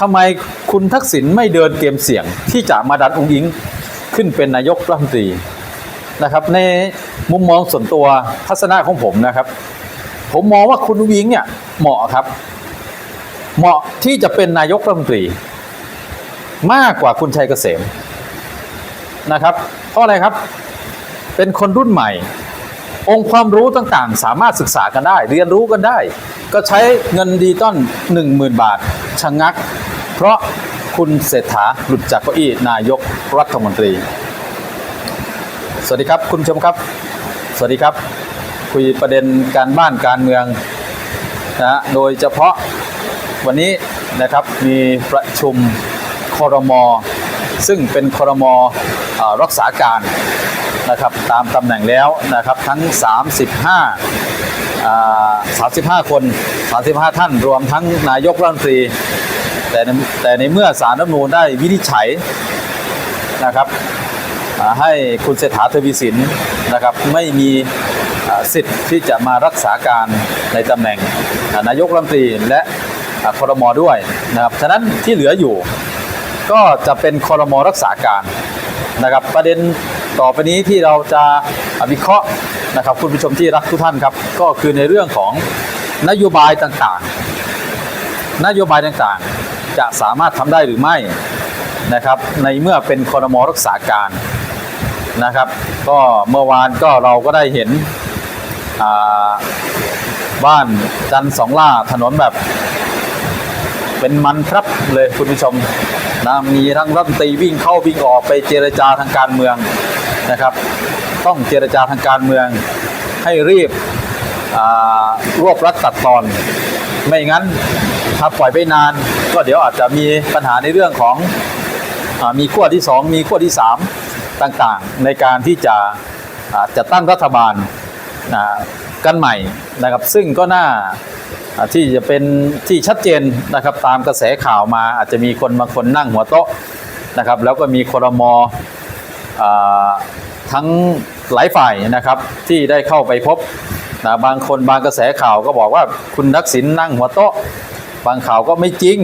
ทำไมคุณทักษิณไม่เดินเกมเสี่ยงที่จะมาดันองค์อิงขึ้นเป็นนายกรัฐมนตรีนะครับในมุมมองส่วนตัวทัศนะของผมนะครับ ผมมองว่าคุณอุ้งอิงเนี่ยเหมาะครับ เหมาะที่จะเป็นนายกรัฐมนตรี มากกว่าคุณชัยเกษมนะครับ เพราะอะไรครับ เป็นคนรุ่นใหม่ องค์ความรู้ต่างๆ สามารถศึกษากันได้ เรียนรู้กันได้ ก็ใช้เงินดีต้อน10,000 บาทชะงัก ราะคุณเศรษฐาหลุดจากเก้าอี้นายกรัฐมนตรี สวัสดีครับคุณชมครับ สวัสดีครับ คุยประเด็นการบ้านการเมืองนะฮะโดยเฉพาะวันนี้นะครับมีประชุมคอรมอซึ่งเป็นคอรมอรักษาการนะครับตามตำแหน่งแล้วนะครับทั้ง 35 35 คน 35 ท่านรวมทั้งนายกรัฐมนตรี แต่ในแต่ในเมื่อสารรัฐมนูญได้วินิจฉัยนะครับให้คุณเศรษฐาทวีสินนะครับไม่มีสิทธิ์ที่จะมารักษาการในตำแหน่งนายกรัฐมนตรีและคอรมด้วยนะครับฉะนั้นที่เหลืออยู่ก็จะเป็นคอรมอรักษาการนะครับประเด็นต่อไปนี้ที่เราจะวิเคราะห์นะครับคุณผู้ชมที่รักทุกท่านครับ ก็คือในเรื่องของนโยบายต่างๆ นโยบายต่างๆ จะสามารถทำได้หรือไม่นะครับ ในเมื่อเป็นคอรมรักษาการนะครับ ก็เมื่อวานก็เราก็ได้เห็นบ้านจันสองล่าถนนแบบ เป็นมันครับเลยคุณผู้ชมนะมีทั้งรัฐมนตรีวิ่งเข้าวิ่งออกไปเจรจาทางการเมืองนะครับ ต้องเจรจาทางการเมืองให้รีบรวบรัดตัดตอน ไม่งั้น ถ้าปล่อยไปนาน ก็เดี๋ยวอาจจะมีปัญหาในเรื่องของอมีขั้วที่ 2 มีขั้วที่ 3 ต่างๆ ในการที่จะจะตั้งรัฐบาลกันใหม่นะครับ ซึ่งก็น่าที่จะเป็นที่ชัดเจนนะครับตามกระแสข่าวมาอาจจะมีคนบางคนนั่งหัวโต๊ะนะครับ แล้วก็มีครมอทั้งหลายฝ่ายนะครับที่ได้เข้าไปพบนะบางคนบางกระแสข่าวก็บอกว่าคุณทักษิณนั่งหัวโต๊ะ บางข่าวก็ไม่จริง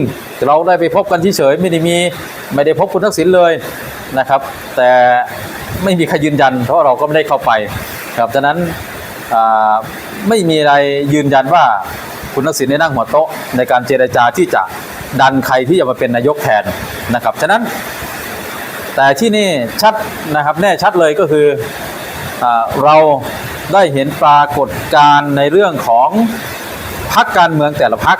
เราได้ไปพบกันเฉยๆไม่ได้มีไม่ได้พบคุณทักษิณเลยนะครับ แต่ไม่มีใครยืนยัน เพราะเราก็ไม่ได้เข้าไปครับฉะนั้นไม่มีอะไรยืนยันว่าคุณทักษิณได้นั่งหัวโต๊ะในการเจรจาที่จะดันใครที่จะมาเป็นนายกแทนนะครับฉะนั้น แต่ที่นี่ชัดนะครับแน่ชัดเลยก็คืออเราได้เห็นปรากฏการณ์ในเรื่องของพักการเมืองแต่ละพัก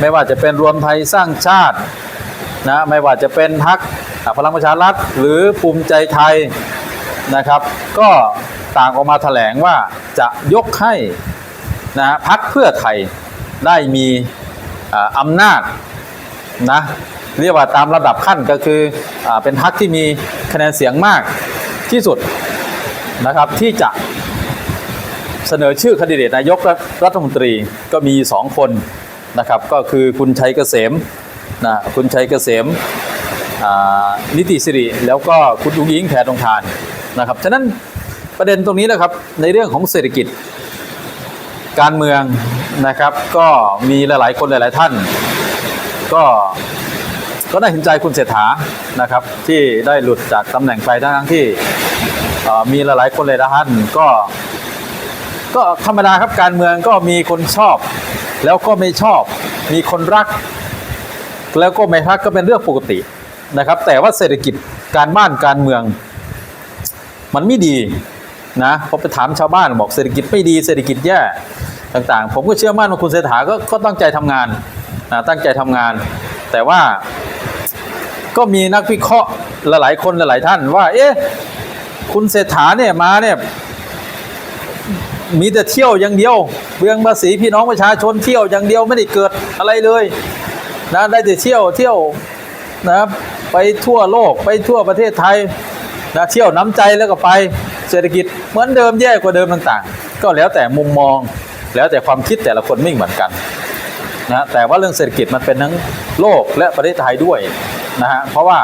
ไม่ว่าจะเป็นรวมไทยสร้างชาตินะไม่ว่าจะเป็นพักพลังประชารัฐหรือภูมิใจไทยนะครับ ก็ต่างออกมาแถลงว่าจะยกให้นะพักเพื่อไทยได้มีอำนาจนะเรียกว่าตามระดับขั้นก็คืออเป็นพรรคที่มีคะแนนเสียงมากที่สุดนะครับที่จะเสนอชื่อคนดิเดตนายกรัฐรัฐมนตรีก็มีสองคน นะครับ ก็คือคุณชัยเกษมนะคุณชัยเกษมนิติสิริแล้วก็คุณอุ้งอิงแพทองทานนะครับฉะนั้นประเด็นตรงนี้นะครับในเรื่องของเศรษฐกิจ การเมืองนะครับ ก็มีหลาย ๆ คนหลาย ๆ ท่าน ก็ก็ได้เห็นใจคุณเศรษฐานะครับ ที่ได้หลุดจากตำแหน่งไปทั้งที่เอ่มีหลาย ๆ คนเลายท่านก็ก็ธรรมดาครับการเมืองก็มีคนชอบ แล้วก็ไม่ชอบ มีคนรัก แล้วก็ไม่รักก็เป็นเรื่องปกตินะครับ แต่ว่าเศรษฐกิจการบ้านการเมือง มันไม่ดีนะพอไปถามชาวบ้านบอกเศรษฐกิจไม่ดีเศรษฐกิจแย่ต่างๆ ผมก็เชื่อมั่นว่าคุณเศรษฐาก็ก็ตั้งใจทำงานนะตั้งใจทำงาน แต่ว่าก็มีนักวิเคราะห์หลายๆคนหลายๆท่านว่า เอ๊ะคุณเศรษฐาเนี่ยมาเนี่ยมีแต่เที่ยวอย่างเดียว เบืองภาษีพี่น้องประชาชนเที่ยวอย่างเดียวไม่ได้เกิดอะไรเลยนะได้แต่เที่ยวเที่ยวนะครับไปทั่วโลกไปทั่วประเทศไทยนะเที่ยวน้ำใจแล้วก็ไปเศรษฐกิจเหมือนเดิมแย่กว่าเดิมต่างๆ ก็แล้วแต่มุมมองแล้วแต่ความคิดแต่ละคนไม่เหมือนกันนะแต่ว่าเรื่องเศรษฐกิจมันเป็นทั้งโลกและประเทศไทยด้วยนะฮะเพราะว่า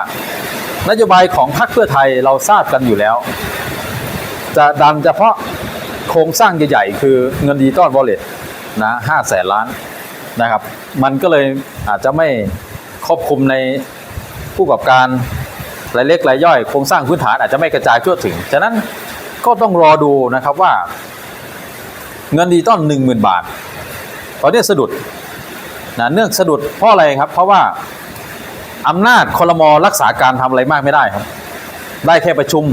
นโยบายของพรรคเพื่อไทยเราทราบกันอยู่แล้ว จะดันเฉพาะ โครงสร้างใหญ่ๆ คือเงินดิจิตอลวอลเล็ตนะห้าแสนล้านนะครับ มันก็เลยอาจจะไม่ครอบคลุมในผู้ประกอบการรายเล็กรายย่อยโครงสร้างพื้นฐานอาจจะไม่กระจายทั่วถึง ฉะนั้นก็ต้องรอดูนะครับว่า เงินดิจิตอลหนึ่งหมื่นบาท ตอนนี้สะดุดนะเนื่องสะดุดเพราะอะไรครับ เพราะว่าอำนาจคอรมอรักษาการทำอะไรมากไม่ได้ครับ ได้แค่ประชุม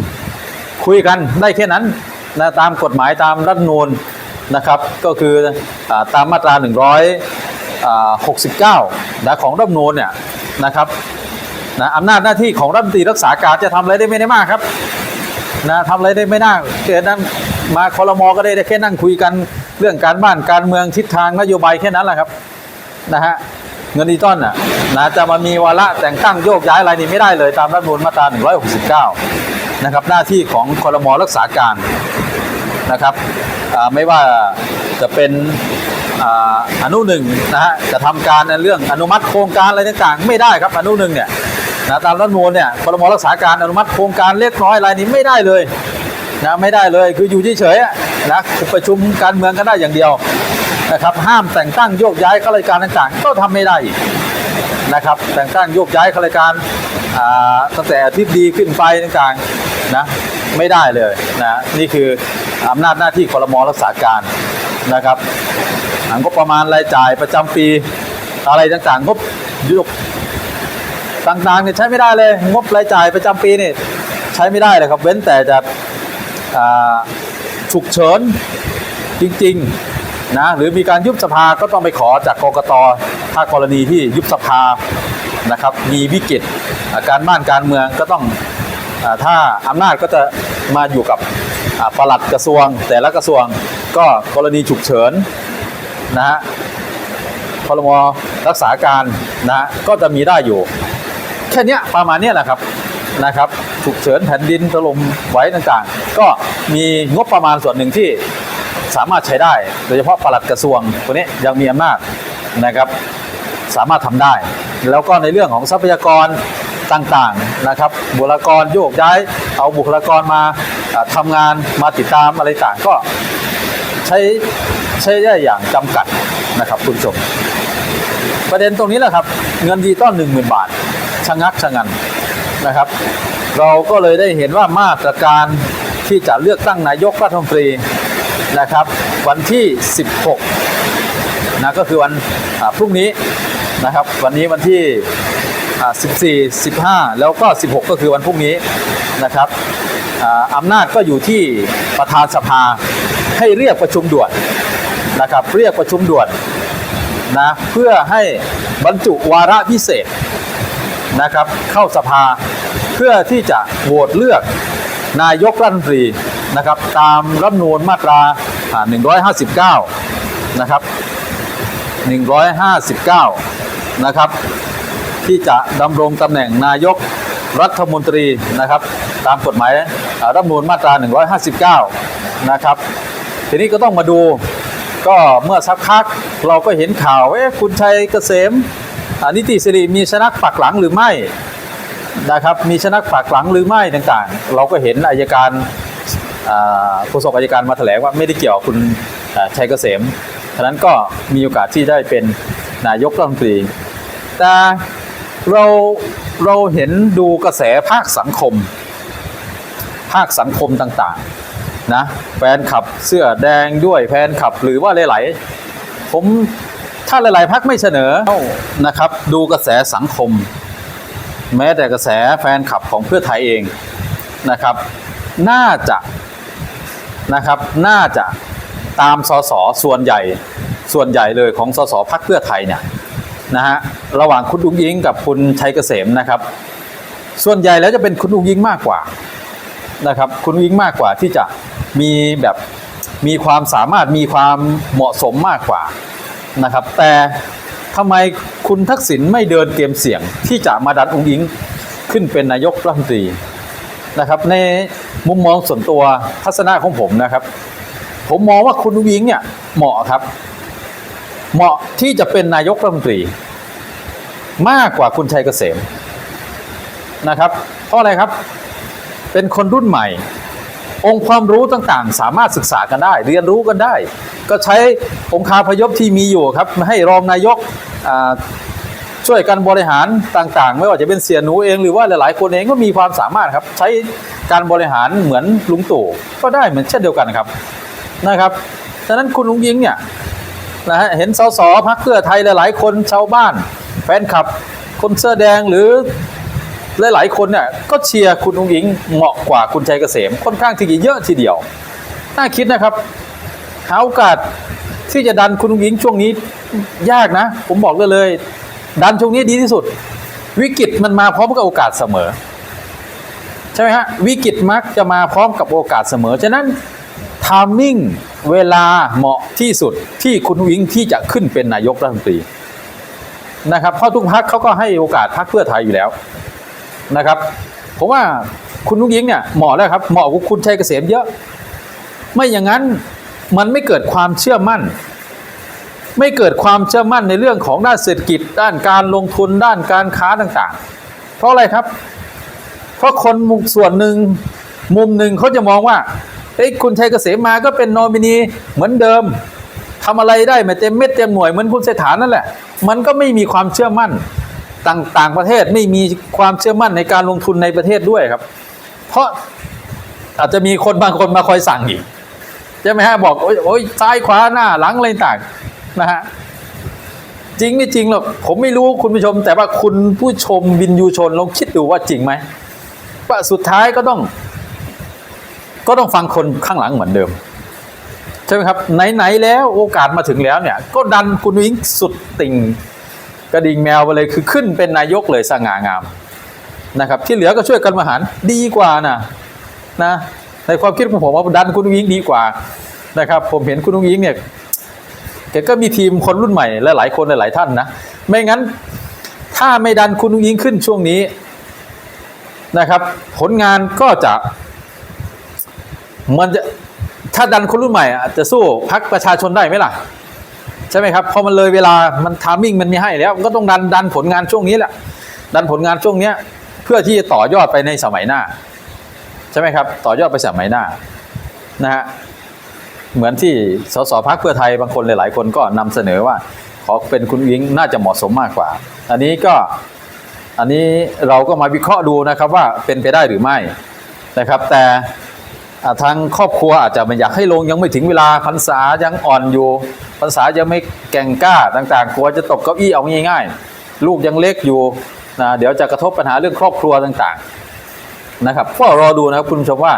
คุยกันได้แค่นั้น นะตามกฎหมายตามรัฐนูญนะครับ ก็คืออตามมาตรา 169นะของรัฐนูญเนี่ยนะครับนะอำนาจหน้าที่ของรัฐมนตรีรักษาการจะทำอะไรได้ไม่ได้มากครับนะทำอะไรได้ไม่น่าเกิดนั้นมาคอรมอก็ได้แค่นั่งคุยกันเรื่องการบ้านการเมืองทิศทางนโยบายแค่นั้นแหละครับนะฮะเงินดิจิตอลน่ะนะจะมามีวาระแต่งตั้งโยกย้ายอะไรนี่ไม่ได้เลยตามรัฐมนูญมาตรา 169 นะครับหน้าที่ของคอรมอรักษาการ นะครับไม่ว่าจะเป็นอนุหนึ่งนะฮะจะทำการในเรื่องอนุมัติโครงการอะไรต่างๆ ไม่ได้ครับอนุหนึ่งเนี่ยนะตามรัฐมนูญเนี่ยคอรมอรักษาการอนุมัติโครงการเล็กน้อยอะไรนี้ไม่ได้เลยนะไม่ได้เลยคืออยู่เฉยๆนะประชุมการเมืองกันได้อย่างเดียวนะครับห้ามแต่งตั้งโยกย้ายข้าราชการต่างๆ ก็ทำไม่ได้นะครับแต่งตั้งโยกย้ายข้าราชการตั้งแต่ทิศดีขึ้นไปต่างๆนะไม่ได้เลยนะนี่คือ อำนาจหน้าที่คอรมอรักษาการนะครับอันก็ประมาณรายจ่ายประจำปีอะไรต่างๆงบยกต่างๆเนี่ยใช้ไม่ได้เลย งบรายจ่ายประจำปีนี่ใช้ไม่ได้เลยครับเว้นแต่จะฉุกเฉินจริงๆนะหรือมีการยุบสภาก็ต้องไปขอจากกกตถ้ากรณีที่ยุบสภานะครับมีวิกฤตการบ้านการเมืองก็ต้องอถ้าอำนาจก็จะมาอยู่กับ ปลัดกระทรวง แต่ละกระทรวงก็กรณีฉุกเฉินนะฮะพรมรักษาการนะก็จะมีได้อยู่ แค่นี้ประมาณนี้แหละครับนะครับฉุกเฉินแผ่นดินถล่มไหวต่างๆ ก็มีงบประมาณส่วนหนึ่งที่สามารถใช้ได้ โดยเฉพาะปลัดกระทรวงตัวนี้ยังมีอำนาจนะครับ สามารถทำได้ แล้วก็ในเรื่องของทรัพยากรต่างๆนะครับ บุคลากรโยกย้ายเอาบุคลากรมา อ่าทำงานมาติดตามอะไรต่างก็ใช้ใช้ได้อย่างจำกัดนะครับคุณผู้ชม ประเด็นตรงนี้แหละครับ เงินดิจิตอลหนึ่งหมื่นบาทชะงักชะงันนะครับ เราก็เลยได้เห็นว่ามาตรการที่จะเลือกตั้งนายกรัฐมนตรีนะครับ วันที่ 16นะก็คือวันพรุ่งนี้นะครับ วันนี้วันที่อ่า14 15 แล้วก็ 16 ก็คือวันพรุ่งนี้นะครับ อ่าอำนาจก็อยู่ที่ประธานสภาให้เรียกประชุมด่วนนะครับเรียกประชุมด่วนนะเพื่อให้บรรจุวาระพิเศษนะครับเข้าสภาเพื่อที่จะโหวตเลือกนายกรัฐมนตรีนะครับตามรัฐนูญมาตราอ่า159 นะครับ 159 นะครับ ที่จะดำรงตำแหน่งนายก รัฐมนตรีนะครับตามกฎหมายรัฐมนูญมาตรา 159 นะครับ ทีนี้ก็ต้องมาดูก็เมื่อสักพักเราก็เห็นข่าวเอ๊ะคุณชัยเกษมอนิติสิริมีชนักปักหลังหรือไม่นะครับมีชนักปักหลังหรือไม่ต่างๆ เราก็เห็นอายการโฆษกอายการมาแถลงว่าไม่ได้เกี่ยวกับคุณชัยเกษมฉะนั้นก็มีโอกาสที่ได้เป็นนายกรัฐมนตรีแต่ เราเราเห็นดูกระแสภาคสังคม ภาคสังคมต่างๆนะแฟนขับเสื้อแดงด้วยแฟนขับหรือว่าหลายๆผมถ้าหลาย ๆพักไม่เสนอนะครับ ดูกระแสสังคม แม้แต่กระแสแฟนขับของเพื่อไทยเองนะครับ น่าจะนะครับ น่าจะตามสสส่วนใหญ่ส่วนใหญ่เลยของสสพักเพื่อไทยเนี่ยนะฮะ ระหว่างคุณอุ้งยิงกับคุณชัยเกษมนะครับ ส่วนใหญ่แล้วจะเป็นคุณอุ้งยิงมากกว่านะครับ คุณวิ่งมากกว่าที่จะมีแบบมีความสามารถมีความเหมาะสมมากกว่านะครับ แต่ทำไมคุณทักษิณไม่เดินเกมเสี่ยงที่จะมาดันองค์ยิงขึ้นเป็นนายกรัฐมนตรีนะครับในมุมมองส่วนตัวทัศนะของผมนะครับ ผมมองว่าคุณอุ้งอิงเนี่ยเหมาะครับ เหมาะที่จะเป็นนายกรัฐมนตรี มากกว่าคุณชัยเกษมนะครับ เพราะอะไรครับ เป็นคนรุ่นใหม่ องค์ความรู้ต่างๆ สามารถศึกษากันได้ เรียนรู้กันได้ ก็ใช้องค์คาพยพที่มีอยู่ครับ ให้รองนายกช่วยกันบริหารต่างๆ ไม่ว่าจะเป็นเสียหนูเองหรือว่าหลายๆคนเองก็มีความสามารถครับ ใช้การบริหารเหมือนลุงตู่ก็ได้เหมือนเช่นเดียวกันครับนะครับฉะนั้นคุณลุงยิงเนี่ยนะฮะเห็นสสพักเพื่อไทยหลายๆ คนชาวบ้าน แฟนคลับ คนเสื้อแดงหรือหลายๆคนเนี่ยก็เชียร์คุณลุงยิงเหมาะกว่าคุณชัยเกษมค่อนข้างที่จะเยอะทีเดียว น่าคิดนะครับ หาโอกาสที่จะดันคุณลุงยิงช่วงนี้ยากนะ ผมบอกเลยเลย ดันช่วงนี้ดีที่สุด วิกฤตมันมาพร้อมกับโอกาสเสมอ ใช่ไหมฮะวิกฤตมักจะมาพร้อมกับโอกาสเสมอ ฉะนั้นทามมิ่งเวลาเหมาะที่สุดที่คุณวิงที่จะขึ้นเป็นนายกรัฐมนตรี นะครับเพราะทุกพักเขาก็ให้โอกาสพักเพื่อไทยอยู่แล้วนะครับผมว่าคุณนุ้งยิงเนี่ยเหมาะแล้วครับเหมาะกับคุณชัยเกษมเยอะ ไม่อย่างนั้นมันไม่เกิดความเชื่อมั่น ไม่เกิดความเชื่อมั่นในเรื่องของด้านเศรษฐกิจ ด้านการลงทุนด้านการค้าต่างๆ เพราะอะไรครับ เพราะคนมุมส่วนหนึ่งมุมหนึ่งเขาจะมองว่าเอ้คุณชัยเกษมมาก็เป็นนอมินีเหมือนเดิม ทำอะไรได้ไม่เต็มเม็ดเต็มหน่วยเหมือนคุณเศรษฐานั่นแหละ มันก็ไม่มีความเชื่อมั่นต่างต่างประเทศไม่มีความเชื่อมั่นในการลงทุนในประเทศด้วยครับ เพราะอาจจะมีคนบางคนมาคอยสั่งอีกใช่ไหมฮะบอกโอ้ยโอ้ยซ้ายขวาหน้าหลังอะไรต่างนะฮะจริงไม่จริงหรอกผมไม่รู้คุณผู้ชม แต่ว่าคุณผู้ชมวินยูชนลองคิดดูว่าจริงไหมว่าสุดท้ายก็ต้อง ก็ต้องฟังคนข้างหลังเหมือนเดิม ใช่ไหมครับไหนๆแล้วโอกาสมาถึงแล้วเนี่ย ก็ดันคุณวิงสุดติ่งกระดิ่งแมวไปเลยคือขึ้นเป็นนายกเลยสง่างามนะครับที่เหลือก็ช่วยกันบริหารดีกว่านะนะในความคิดของผมว่าดันคุณอุ้งดีกว่านะครับผมเห็นคุณอุ้งเนี่ยแกก็มีทีมคนรุ่นใหม่และหลายคนหลายท่านนะไม่งั้นถ้าไม่ดันคุณอุ้งอิงขึ้นช่วงนี้นะครับ ผลงานก็จะมันจะ ถ้าดันคนรุ่นใหม่อะจะสู้พักประชาชนได้ไหมล่ะ ใช่ไหมครับพอมันเลยเวลามันทามิ่งมันมีให้แล้วก็ต้องดันดันผลงานช่วงนี้แหละ ดันผลงานช่วงเนี้ยเพื่อที่จะต่อยอดไปในสมัยหน้า ใช่ไหมครับ ต่อยอดไปสมัยหน้านะฮะเหมือนที่สสพักเพื่อไทยบางคนหลาย ๆ คนก็นำเสนอว่า ขอเป็นคุณวิงน่าจะเหมาะสมมากกว่า อันนี้ก็อันนี้เราก็มาวิเคราะห์ดูนะครับว่าเป็นไปได้หรือไม่นะครับ แต่ ทางครอบครัวอาจจะไม่อยากให้ลงยังไม่ถึงเวลาพรรษายังอ่อนอยู่พรรษายังไม่แก่งกล้าต่างๆกลัวจะตกเก้าอี้เอาง่ายๆ ลูกยังเล็กอยู่นะเดี๋ยวจะกระทบปัญหาเรื่องครอบครัวต่างๆนะครับก็รอดูนะครับคุณผู้ชมว่า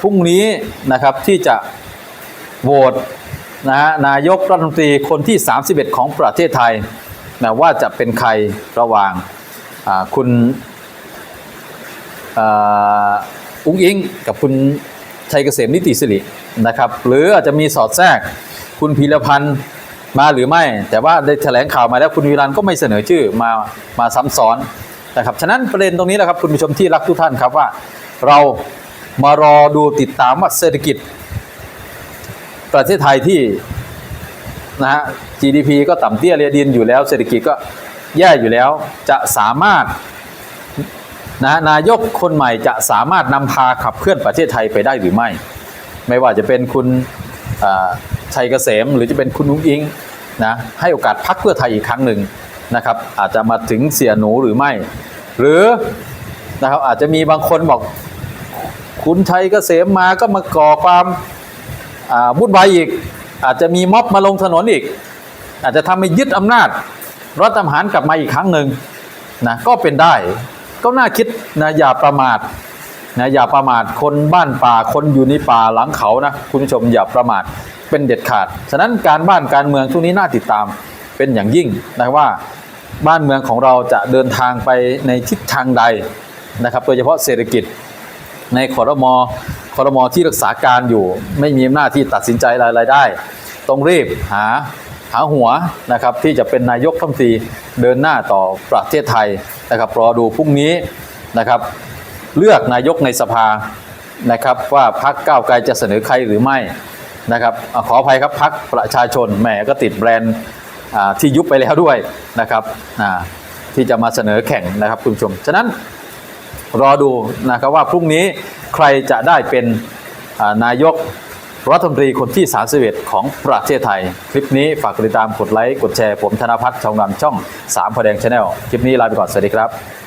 พรุ่งนี้นะครับที่จะโหวตนะนายกรัฐมนตรีคนที่ 31 ของประเทศไทยนะว่าจะเป็นใครระหว่างคุณ อุ้งอิงกับคุณชัยเกษมนิติสิรินะครับ หรืออาจจะมีสอดแทรกคุณพีรพันธ์มาหรือไม่ แต่ว่าได้แถลงข่าวมาแล้วคุณวีรันก็ไม่เสนอชื่อมามาซ้ำซ้อนนะครับฉะนั้นประเด็นตรงนี้แหละครับคุณผู้ชมที่รักทุกท่านครับว่า เรามารอดูติดตามว่าเศรษฐกิจ ประเทศไทยที่นะฮะ GDP ก็ต่ำเตี้ยเรียดินอยู่แล้ว เศรษฐกิจก็แย่อยู่แล้วจะสามารถ นะนายกคนใหม่จะสามารถนำพาขับเคลื่อนประเทศไทยไปได้หรือไม่ ไม่ว่าจะเป็นคุณชัยเกษมหรือจะเป็นคุณนุ้งอิงนะให้โอกาสพักเพื่อไทยอีกครั้งหนึ่งนะครับ อาจจะมาถึงเสียหนูหรือไม่ หรือนะครับอาจจะมีบางคนบอก คุณชัยเกษมมาก็มาก่อความวุ่นวายอีก อาจจะมีม็อบมาลงถนนอีก อาจจะทำให้ยึดอำนาจรัฐประหารกลับมาอีกครั้งหนึ่งนะก็เป็นได้ ก็น่าคิดนะอย่าประมาทนะอย่าประมาทคนบ้านป่าคนอยู่ในป่าหลังเขานะคุณผู้ชมอย่าประมาทเป็นเด็ดขาด ฉะนั้นการบ้านการเมืองช่วงนี้น่าติดตามเป็นอย่างยิ่งนะว่าบ้านเมืองของเราจะเดินทางไปในทิศทางใดนะครับโดยเฉพาะเศรษฐกิจในคอรมอคอรมอที่รักษาการอยู่ ไม่มีอำนาจที่ตัดสินใจอะไรได้ ต้องรีบหา หาหัวนะครับที่จะเป็นนายกรัมนตรีเดินหน้าต่อประเทศไทยนะครับรอดูพรุ่งนี้นะครับ เลือกนายกในสภานะครับว่าพักก้าวไกลจะเสนอใครหรือไม่นะครับอขออภัยครับพักประชาชนแหมก็ติดแบรนด์ที่ยุบไปแล้วด้วยนะครับที่จะมาเสนอแข่งนะครับคุณผู้ชม ฉะนั้นรอดูนะครับว่าพรุ่งนี้ใครจะได้เป็นนายก รัฐมนตรีคนที่ 31 ของประเทศไทย คลิปนี้ฝากติดตามกดไลค์ กดแชร์ ผมธนพัฒน์ชาวงามช่อง3พอแดงชาแนลคลิปนี้ลาไปก่อน สวัสดีครับ